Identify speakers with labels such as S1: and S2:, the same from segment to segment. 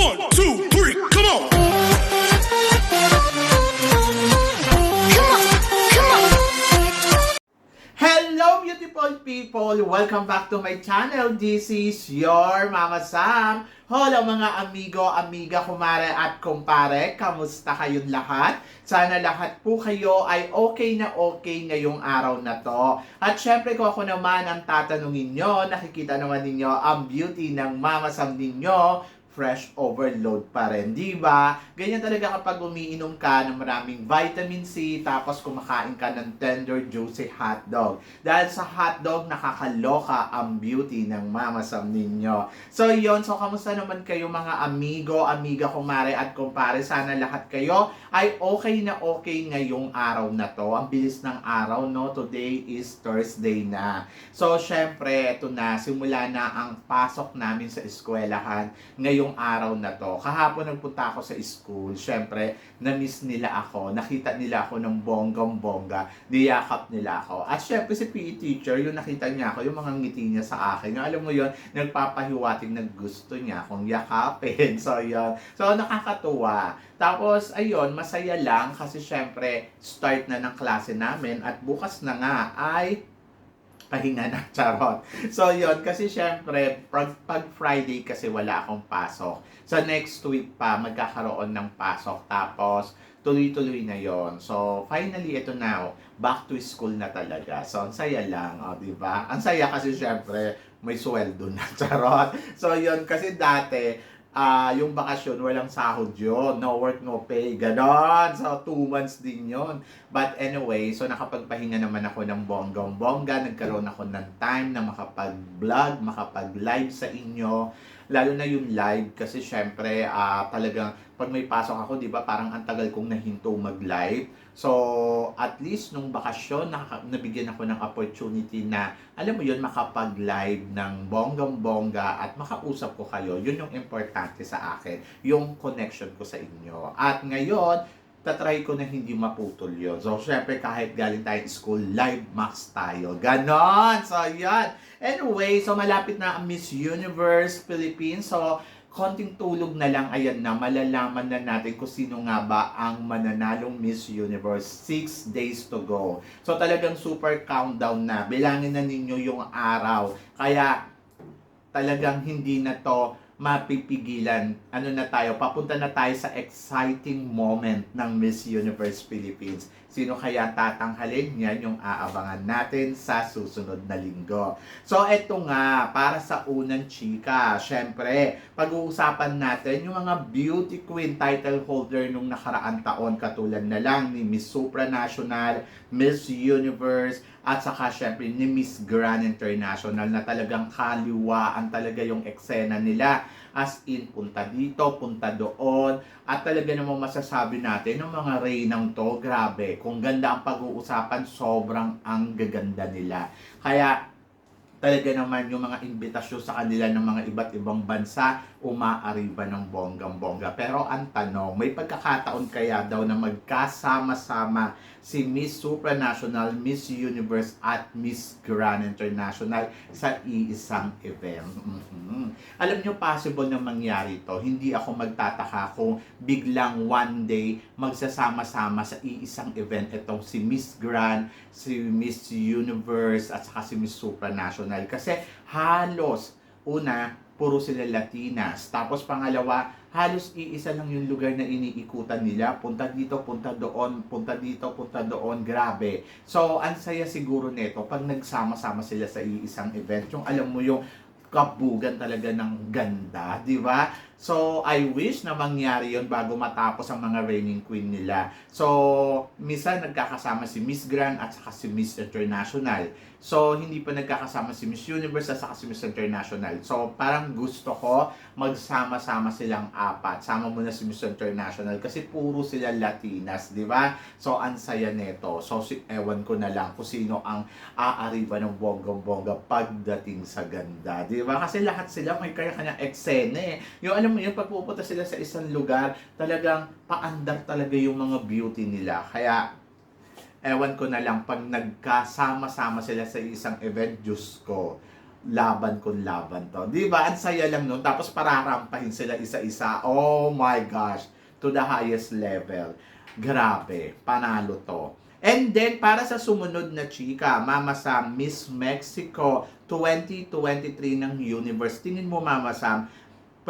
S1: One, two, three, come on!
S2: Hello beautiful people! Welcome back to my channel. This is your Mama Sam. Hello mga amigo, amiga, kumare at kumpare. Kamusta kayong lahat? Sana lahat po kayo ay okay na okay ngayong araw na to. At syempre kung ako naman ang tatanungin nyo, nakikita naman ninyo ang beauty ng Mama Sam ninyo fresh overload pa rin, di ba? Ganyan talaga kapag umiinom ka ng maraming vitamin C tapos kumakain ka ng tender juicy hotdog. Dahil sa hotdog, nakakaloka ang beauty ng Mama Sam ninyo. So yon so kamusta naman kayo mga amigo, amiga, kumare at kumpare? Sana lahat kayo ay okay na okay ngayong araw na to. Ang bilis ng araw, no? Today is Thursday na. So, syempre, ito na, simula na ang pasok namin sa eskwelahan ngayong araw na to. Kahapon nagpunta ako sa school, syempre, na-miss nila ako, nakita nila ako ng bonggang-bongga, niyakap nila ako. At syempre si PE teacher, yung nakita niya ako, yung mga ngiti niya sa akin, yung alam mo yon nagpapahiwating na gusto niya akong yakapin. So, yon So, nakakatuwa. Tapos, ayun, masaya lang kasi syempre, start na ng klase namin at bukas na nga ay pahinga na, charot. So, yun, kasi syempre, pag, Friday kasi wala akong pasok. Sa next week pa, magkakaroon ng pasok. Tapos, tuloy-tuloy na yon So, finally, ito na, oh, back to school na talaga. So, ang saya lang, oh, di ba? Ang saya kasi syempre, may sweldo na, charot. So, yun, kasi dati, ah yung bakasyon, walang sahod yun. No work, no pay. Ganon. So, two months din yon But anyway, so nakapagpahinga naman ako ng bonggang-bongga. Nagkaroon ako ng time na makapag-vlog, makapag-live sa inyo. Lalo na yung live kasi syempre ah talagang pag may pasok ako, di ba, parang ang tagal kong nahinto mag-live. So, at least nung bakasyon, naka- nabigyan ako ng opportunity na, alam mo yun, makapag-live ng bonggang-bongga at makausap ko kayo. Yun yung importante sa akin, yung connection ko sa inyo. At ngayon, tatry ko na hindi maputol yun. So, syempre, kahit galing tayo school, live max tayo. Ganon! So, yan. Anyway, so malapit na ang Miss Universe Philippines. So, konting tulog na lang, ayan na, malalaman na natin kung sino nga ba ang mananalong Miss Universe. Six days to go. So, talagang super countdown na. Bilangin na ninyo yung araw. Kaya, talagang hindi na to mapipigilan. Ano na tayo, papunta na tayo sa exciting moment ng Miss Universe Philippines. Sino kaya tatanghalin? Yan yung aabangan natin sa susunod na linggo. So, eto nga, para sa unang chika, syempre, pag-uusapan natin yung mga beauty queen title holder nung nakaraan taon, katulad na lang ni Miss Supranational, Miss Universe, at saka syempre ni Miss Grand International na talagang kaliwaan talaga yung eksena nila. As in, punta dito, punta doon. At talaga namang masasabi natin ng mga reynang to, grabe. Kung ganda ang pag-uusapan, sobrang ang gaganda nila. Kaya talaga naman yung mga imbitasyon sa kanila ng mga iba't ibang bansa umaariba ng bonggang-bongga. Pero ang tanong, may pagkakataon kaya daw na magkasama-sama si Miss Supranational, Miss Universe at Miss Grand International sa iisang event. Mhm. Alam nyo, possible na mangyari to. Hindi ako magtataka kung biglang one day magsasama-sama sa iisang event itong si Miss Grand, si Miss Universe at saka si Miss Supranational. Kasi halos, una, puro sila Latinas. Tapos pangalawa, halos iisa lang yung lugar na iniikutan nila. Punta dito, punta doon, punta dito, punta doon. Grabe. So, ang saya siguro nito pag nagsama-sama sila sa iisang event. Yung alam mo yung kabugan talaga ng ganda, di ba? So, I wish na mangyari yon bago matapos ang mga reigning queen nila. So, minsan nagkakasama si Miss Grand at saka si Miss International. So, hindi pa nagkakasama si Miss Universe at saka si Miss International. So, parang gusto ko magsama-sama silang apat. Sama mo na si Miss International kasi puro sila Latinas, di ba? So, ang saya neto. So, si, ewan ko na lang kung sino ang aariba ng bonggang-bongga pagdating sa ganda, di ba? Kasi lahat sila may kanya-kanya eksena eh. Yung alam mo yun, pag pupunta sila sa isang lugar, talagang paandar talaga yung mga beauty nila. Kaya, ewan ko na lang, pag nagkasama-sama sila sa isang event, Diyos ko, laban kung laban to. Di ba? Ang saya lang nun. Tapos pararampahin sila isa-isa. Oh my gosh. To the highest level. Grabe. Panalo to. And then, para sa sumunod na chika, Mama Sam, Miss Mexico 2023 ng Universe. Tingin mo, Mama Sam,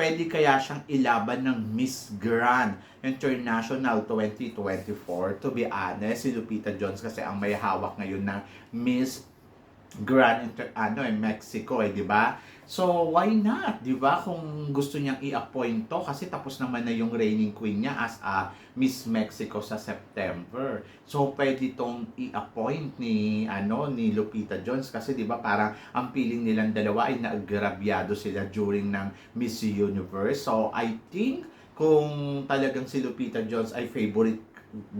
S2: pwede kaya siyang ilaban ng Miss Grand International 2024? To be honest, si Lupita Jones kasi ang may hawak ngayon ng Miss Grand Inter ano eh Mexico eh, 'di ba? So why not, 'di ba? Kung gusto niyang i-appoint to kasi tapos naman na yung reigning queen niya as a Miss Mexico sa September. So pwede tong i-appoint ni ano ni Lupita Jones kasi 'di ba parang ang feeling nilang dalawa ay naagrabyado sila during ng Miss Universe. So I think kung talagang si Lupita Jones ay favorite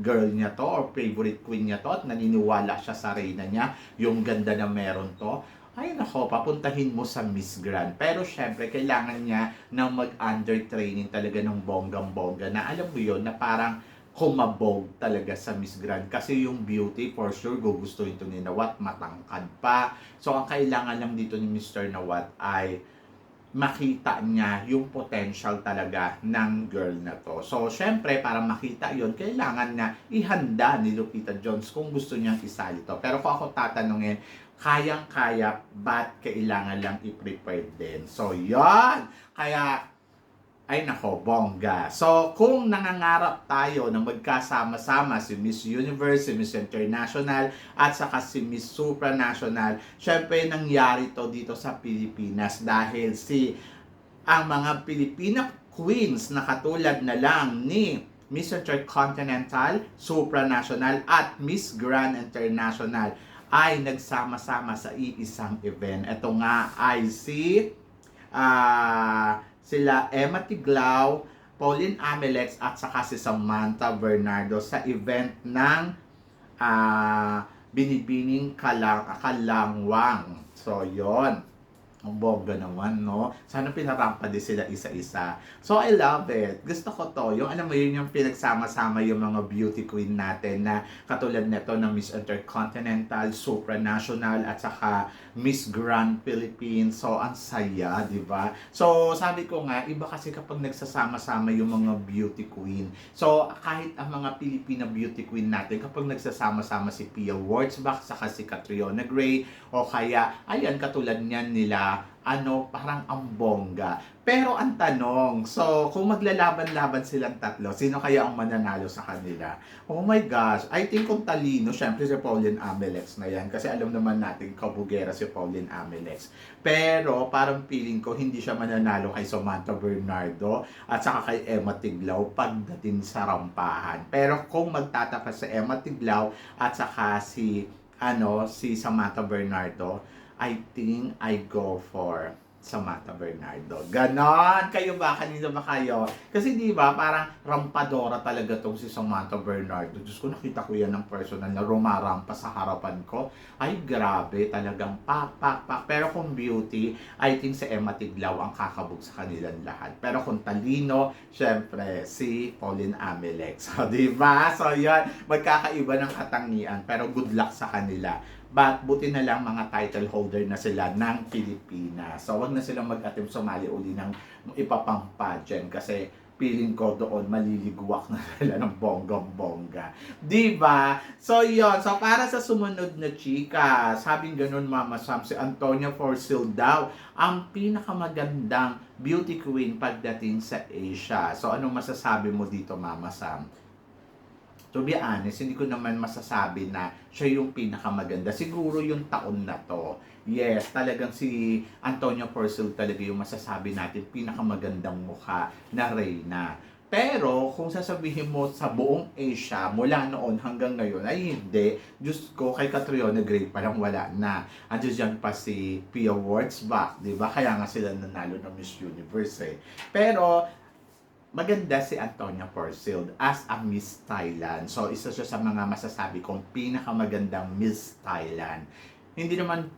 S2: girl niya to or favorite queen niya to at naniniwala siya sa reyna niya, yung ganda na meron to, ay nako, papuntahin mo sa Miss Grand. Pero syempre, kailangan niya na mag-under training talaga ng bonggang-bongga na alam mo yon na parang kumabog talaga sa Miss Grand. Kasi yung beauty, for sure, gugustuhin to ni Nawat, matangkad pa. So, ang kailangan lang dito ni Mr. Nawat ay makita niya yung potential talaga ng girl na to. So, syempre, para makita yon kailangan na ihanda ni Lupita Jones kung gusto niyang isali to. Pero kung ako tatanungin, kayang-kaya, ba't kailangan lang i-prepare din? So, yon Kaya, ay nako, bongga. So, kung nangangarap tayo na magkasama-sama si Miss Universe, si Miss International, at saka si Miss Supranational, syempre nangyari to dito sa Pilipinas dahil si ang mga Pilipina queens na katulad na lang ni Miss Intercontinental, Supranational, at Miss Grand International ay nagsama-sama sa iisang event. Ito nga ay si ah sila Emma Tiglao, Pauline Amelex at saka si Samantha Bernardo sa event ng ah Binibining Kalang Kalangwang. So, yon bongga naman, no? Sana pinarampa din sila isa-isa. So, I love it. Gusto ko to. Yung, alam mo yun, yung pinagsama-sama yung mga beauty queen natin na katulad nito ng Miss Intercontinental, Supranational, at saka Miss Grand Philippines. So, ang saya, di ba? So, sabi ko nga, iba kasi kapag nagsasama-sama yung mga beauty queen. So, kahit ang mga Pilipina beauty queen natin, kapag nagsasama-sama si Pia Wurtzbach, saka si Catriona Gray, o kaya, ayan, katulad niyan nila, ano, parang ang bongga. Pero ang tanong, so kung maglalaban-laban silang tatlo, sino kaya ang mananalo sa kanila? Oh my gosh, I think kung talino, syempre si Pauline Amelex na yan. Kasi alam naman natin, kabugera si Pauline Amelex. Pero parang feeling ko, hindi siya mananalo kay Samantha Bernardo at saka kay Emma Tiglao pagdating sa rampahan. Pero kung magtatakas si Emma Tiglao at saka si ano si Samantha Bernardo, I think I go for Samantha Bernardo. Ganon! Kayo ba? Kanino ba kayo? Kasi di ba parang rampadora talaga tong si Samantha Bernardo. Diyos ko, nakita ko yan ng personal na rumarampa sa harapan ko. Ay, grabe. Talagang pak, pak, pak. Pero kung beauty, I think si Emma Tiglao ang kakabog sa kanilang lahat. Pero kung talino, syempre, si Pauline Amelex. So, di ba? So, yan. Magkakaiba ng katangian. Pero good luck sa kanila. But buti na lang mga title holder na sila ng Pilipinas. So wag na silang mag-attempt sumali uli ng ipapang kasi feeling ko doon maliligwak na sila ng bonggong-bongga. Di ba? So yon So para sa sumunod na chika, sabing ganun Mama Sam, si Antonia Forsyth daw ang pinakamagandang beauty queen pagdating sa Asia. So anong masasabi mo dito Mama Sam? To be honest, hindi ko naman masasabi na siya yung pinakamaganda. Siguro yung taon na to. Yes, talagang si Antonio Porcel talaga yung masasabi natin pinakamagandang mukha na Reyna. Pero kung sasabihin mo sa buong Asia, mula noon hanggang ngayon, ay hindi. Diyos ko, kay Catriona Gray parang wala na. Andiyan dyan pa si Pia Wurtzbach, di ba? Kaya nga sila nanalo ng Miss Universe eh. Pero maganda si Antonia Porcil as a Miss Thailand. So, isa siya sa mga masasabi kong pinakamagandang Miss Thailand. Hindi naman,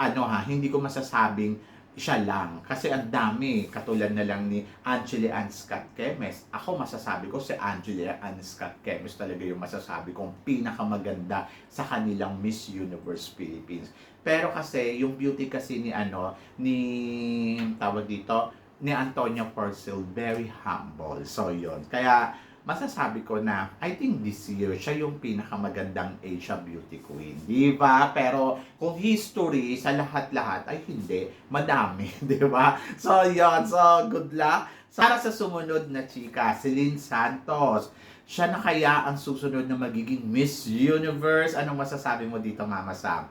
S2: ano ha, hindi ko masasabing siya lang. Kasi ang dami, katulad na lang ni Angela Ann Scott Kemes. Ako masasabi ko si Angela Ann Scott Kemes talaga yung masasabi kong pinakamaganda sa kanilang Miss Universe Philippines. Pero kasi yung beauty kasi ni ano ni tawag dito ni Antonia Porcel very humble. So yon. Kaya masasabi ko na I think this year siya yung pinakamagandang Asia Beauty Queen. Di ba? Pero kung history sa lahat-lahat ay hindi. Madami. Di ba? So yon. So good luck. Para sa sumunod na chika, Lynn Santos. Siya na kaya ang susunod na magiging Miss Universe? Anong masasabi mo dito, Mama Sam?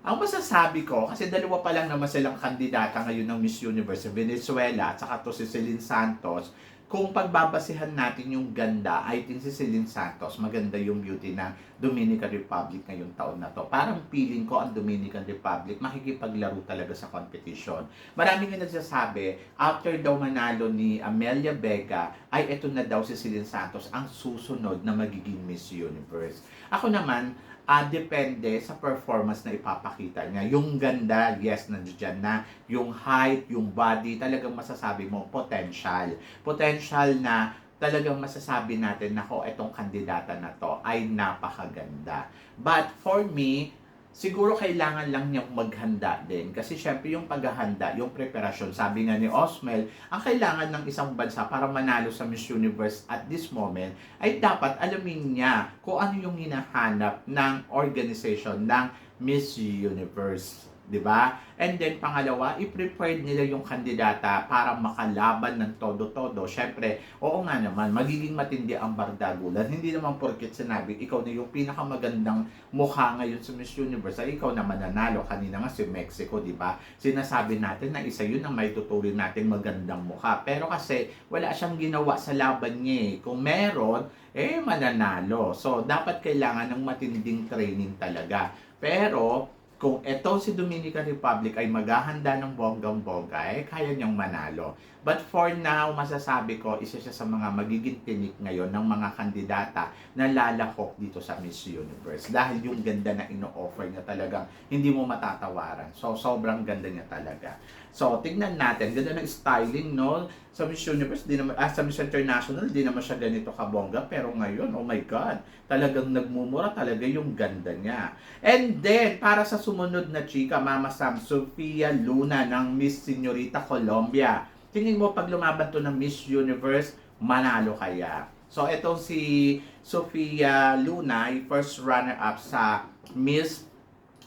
S2: Ang masasabi ko, kasi dalawa pa lang naman silang kandidata ngayon ng Miss Universe Venezuela at saka to si Celine Santos. Kung pagbabasihan natin yung ganda, I think si Celine Santos, maganda yung beauty ng Dominican Republic ngayong taon na to. Parang feeling ko ang Dominican Republic makikipaglaro talaga sa competition. Marami nga nagsasabi, after daw manalo ni Amelia Vega, ay eto na daw si Celine Santos ang susunod na magiging Miss Universe. Ako naman, ah depende sa performance na ipapakita niya. Yung ganda, yes, nandiyan na. Yung height, yung body, talagang masasabi mo, potential. Potential na talagang masasabi natin na ko itong kandidata na to ay napakaganda. But for me, siguro kailangan lang niyang maghanda din. Kasi syempre yung paghahanda, yung preparasyon, sabi nga ni Osmel, ang kailangan ng isang bansa para manalo sa Miss Universe at this moment ay dapat alamin niya kung ano yung hinahanap ng organization ng Miss Universe. 'Di ba? And then pangalawa, i-prepare nila yung kandidata para makalaban ng todo-todo. Syempre, oo nga naman, magiging matindi ang bardagulan. Hindi naman porket sinabi, ikaw na yung pinakamagandang mukha ngayon sa Miss Universe, ay ikaw na mananalo. Kanina nga si Mexico, di ba? Sinasabi natin na isa yun ang may tuturin natin magandang mukha. Pero kasi, wala siyang ginawa sa laban niya eh. Kung meron, eh mananalo. So, dapat kailangan ng matinding training talaga. Pero, kung ito si Dominican Republic ay maghahanda ng bonggang-bongga, eh, kaya niyang manalo. But for now, masasabi ko, isa siya sa mga magiging tinik ngayon ng mga kandidata na lalahok dito sa Miss Universe. Dahil yung ganda na ino-offer niya talagang hindi mo matatawaran. So, sobrang ganda niya talaga. So, tignan natin. Ganda ng styling, no? Sa Miss Universe, di naman, ah, sa Miss International, di naman siya ganito kabongga. Pero ngayon, oh my God, talagang nagmumura talaga yung ganda niya. And then, para sa sumunod na chika, Mama Sam, Sofia Luna ng Miss Señorita Colombia. Tingin mo pag lumaban to ng Miss Universe, manalo kaya? So, ito si Sofia Luna, first runner-up sa Miss,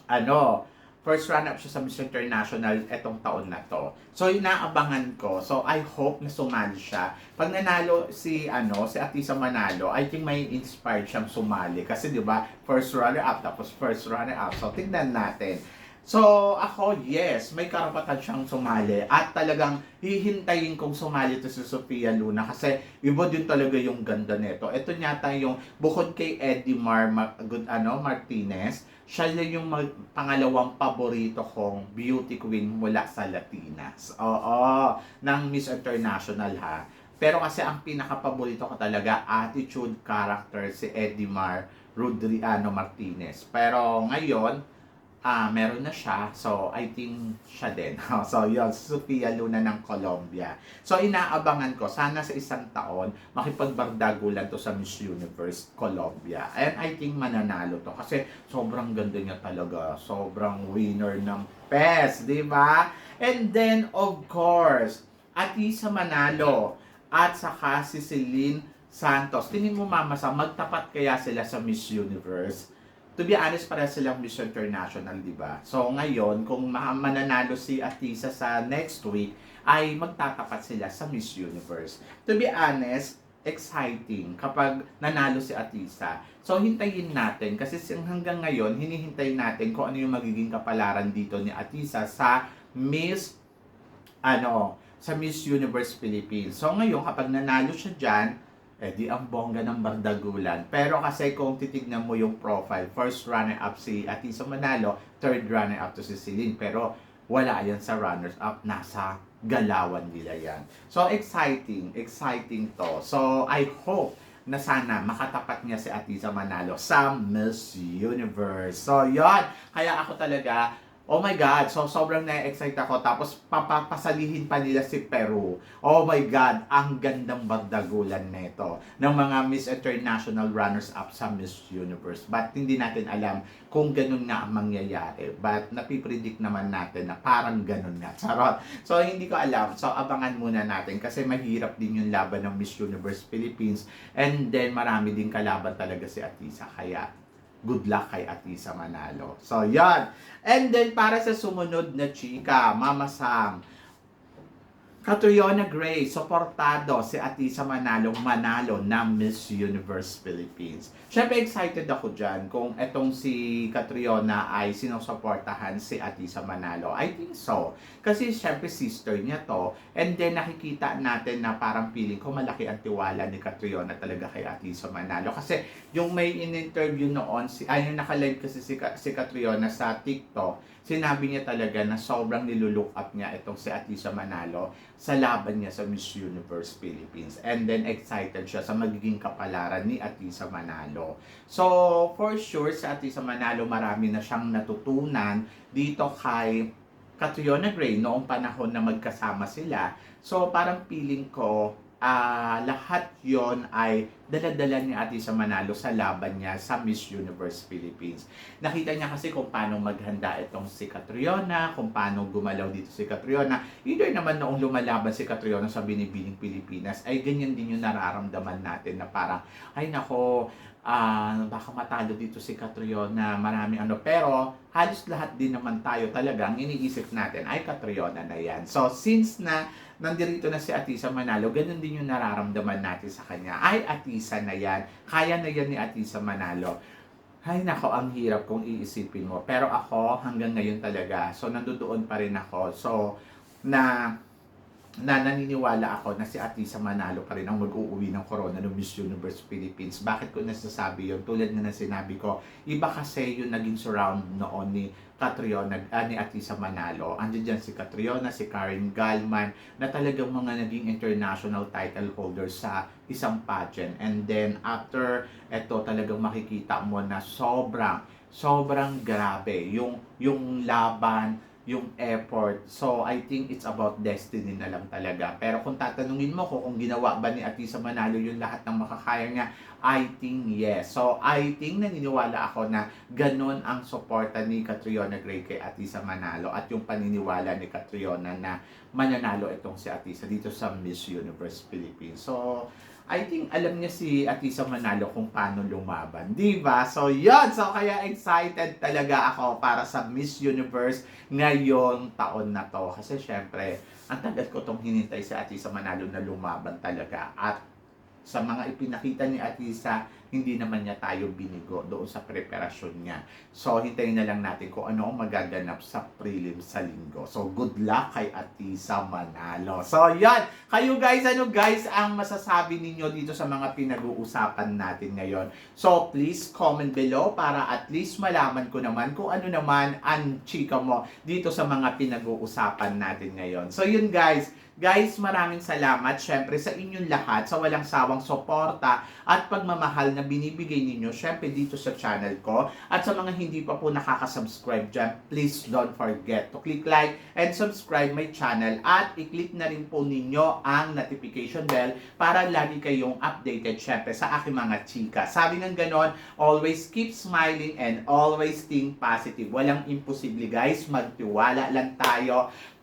S2: ano, first runner-up siya sa Miss International etong taon na to. So, inaabangan ko. So, I hope na sumali siya. Pag nanalo si, ano, si Atisa Manalo, I think may inspired siyang sumali. Kasi, di ba, first runner-up, tapos first runner-up. So, tingnan natin. So, ako, yes, may karapatan siyang sumali. At talagang hihintayin kong sumali to si Sofia Luna kasi iba din talaga yung ganda nito. Ito nyata yung, bukod kay Eddie Mar, Ma- good, ano, Martinez, siya yung mag- pangalawang paborito kong beauty queen mula sa Latinas. Oo, ng Miss International ha. Pero kasi ang pinaka-paborito ko talaga, attitude character, si Eddie Mar Rodriano Martinez. Pero ngayon, ah meron na siya. So, I think siya din. so, yun, Sofia Luna ng Colombia. So, inaabangan ko, sana sa isang taon, makipagbardagulan to sa Miss Universe Colombia. And I think mananalo to. Kasi sobrang ganda niya talaga. Sobrang winner ng PES, di ba? And then, of course, Atisa Manalo at saka si Celine Santos. Tingin mo, Mama, sa magtapat kaya sila sa Miss Universe? To be honest, para silang Miss International, di ba? So, ngayon, kung ma- mananalo si Atisa sa next week, ay magtatapat sila sa Miss Universe. To be honest, exciting kapag nanalo si Atisa. So, hintayin natin kasi hanggang ngayon, hinihintay natin kung ano yung magiging kapalaran dito ni Atisa sa Miss, ano, sa Miss Universe Philippines. So, ngayon, kapag nanalo siya dyan, eh di ang bongga ng bardagulan. Pero kasi kung titignan mo yung profile, first runner-up si Atisa Manalo, third runner-up to si Celine. Pero wala yan sa runners-up, nasa galawan nila yan. So exciting, exciting to. So I hope na sana makatapat niya si Atisa Manalo sa Miss Universe. So yon kaya ako talaga Oh my God, so sobrang na-excite ako. Tapos papapasalihin pa nila si Peru. Oh my God, ang gandang bardagulan nito ng mga Miss International runners-up sa Miss Universe. But hindi natin alam kung ganun nga ang mangyayari. But napipredict naman natin na parang ganun nga. Charot. So hindi ko alam. So abangan muna natin kasi mahirap din yung laban ng Miss Universe Philippines. And then marami din kalaban talaga si Atisa. Kaya good luck kay Atisa Manalo. So, yan. And then, para sa sumunod na chika, Mama Sam, Catriona Gray, suportado si Atisa Manalo manalo ng Miss Universe Philippines. Siyempre excited ako dyan kung etong si Catriona ay sinusuportahan si Atisa Manalo. I think so. Kasi siyempre sister niya to. And then nakikita natin na parang feeling ko malaki ang tiwala ni Catriona talaga kay Atisa Manalo. Kasi yung may in-interview noon, si, ay yung nakalive kasi si, si Catriona sa TikTok, sinabi niya talaga na sobrang nilulook up niya itong si Atisa Manalo sa laban niya sa Miss Universe Philippines. And then excited siya sa magiging kapalaran ni Atisa Manalo. So, for sure, sa Atisa Manalo, marami na siyang natutunan dito kay Catriona Gray noong panahon na magkasama sila. So, parang feeling ko, ah lahat yon ay daladala ni Atisa Manalo sa laban niya sa Miss Universe Philippines. Nakita niya kasi kung paano maghanda itong si Catriona, kung paano gumalaw dito si Catriona. Either naman noong lumalaban si Catriona sa Binibining Pilipinas, ay ganyan din yung nararamdaman natin na parang, ay nako, ah baka matalo dito si Catriona, marami ano. Pero halos lahat din naman tayo talaga, ang iniisip natin ay Catriona na yan. So since na nandirito na si Atisa Manalo, ganun din yung nararamdaman natin sa kanya. Ay, Atisa na yan. Kaya na yan ni Atisa Manalo. Ay, nako, ang hirap kung iisipin mo. Pero ako, hanggang ngayon talaga, so nandoon pa rin ako. So, na na naniniwala ako na si Atisa Manalo pa rin ang mag-uuwi ng corona ng Miss Universe Philippines. Bakit ko nasasabi yun? Tulad na na sinabi ko, iba kasi yung naging surround noon ni Catriona, ah, ni Atisa Manalo. Andiyan dyan si Catriona, si Karen Galman, na talagang mga naging international title holders sa isang pageant. And then after eto talagang makikita mo na sobrang sobrang grabe yung yung laban yung effort. So, I think it's about destiny na lang talaga. Pero kung tatanungin mo ko kung ginawa ba ni Atisa Manalo yung lahat ng makakaya niya, I think yes. So, I think naniniwala ako na ganun ang suporta ni Catriona Gray kay Atisa Manalo at yung paniniwala ni Catriona na mananalo itong si Atisa dito sa Miss Universe Philippines. So, I think alam niya si Atisa Manalo kung paano lumaban. Di ba? So, yun. So, kaya excited talaga ako para sa Miss Universe ngayong taon na to. Kasi syempre, ang tagal ko tong hinintay si Atisa Manalo na lumaban talaga. At sa mga ipinakita ni Atisa, hindi naman niya tayo binigo doon sa preparasyon niya. So, hintayin na lang natin kung ano ang magaganap sa prelim sa linggo. So, good luck kay Atisa Manalo. So, yan. Kayo guys, ano guys ang masasabi ninyo dito sa mga pinag-uusapan natin ngayon? So, please comment below para at least malaman ko naman kung ano naman ang chika mo dito sa mga pinag-uusapan natin ngayon. So, yun guys. Guys, maraming salamat syempre sa inyong lahat sa walang sawang suporta at pagmamahal na binibigay ninyo syempre dito sa channel ko. At sa mga hindi pa po nakaka-subscribe dyan, please don't forget to click like and subscribe my channel at i-click na rin po ninyo ang notification bell para lagi kayong updated syempre sa aking mga chika. Sabi ng ganon, always keep smiling and always think positive. Walang imposible guys, magtiwala lang tayo.